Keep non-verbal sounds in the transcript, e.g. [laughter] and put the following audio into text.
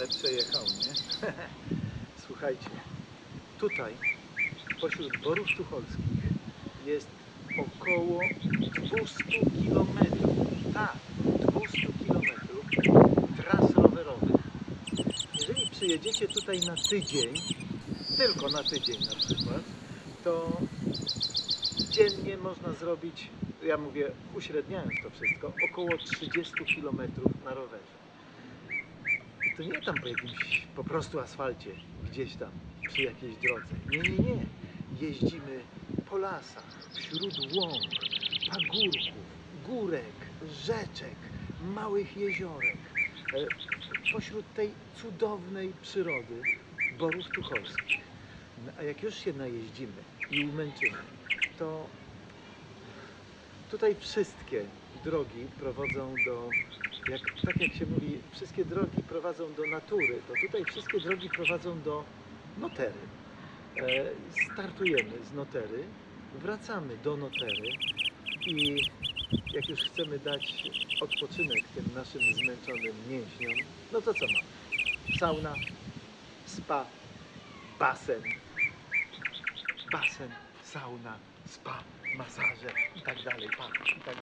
Ale przejechał, nie? [laughs] Słuchajcie, tutaj pośród borów tucholskich jest około 200 kilometrów. Tak, 200 kilometrów tras rowerowych. Jeżeli przyjedziecie tutaj na tydzień, tylko na tydzień na przykład, to dziennie można zrobić, ja mówię uśredniając to wszystko, około 30 kilometrów na rowerze. To nie tam po jakimś po prostu asfalcie, gdzieś tam przy jakiejś drodze. Nie, nie, nie. Jeździmy po lasach, wśród łąk, pagórków, górek, rzeczek, małych jeziorek. e, Pośród tej cudownej przyrody Borów Tucholskich. No, a jak już się najeździmy i umęczymy, to tutaj wszystkie drogi prowadzą do, jak, tak jak się mówi, wszystkie drogi prowadzą do natury, to tutaj wszystkie drogi prowadzą do notery. E, startujemy z notery, wracamy do notery i jak już chcemy dać odpoczynek tym naszym zmęczonym mięśniom, no to co mamy? Sauna, spa, basen, basen, sauna, spa, masaże i tak dalej, pa, i tak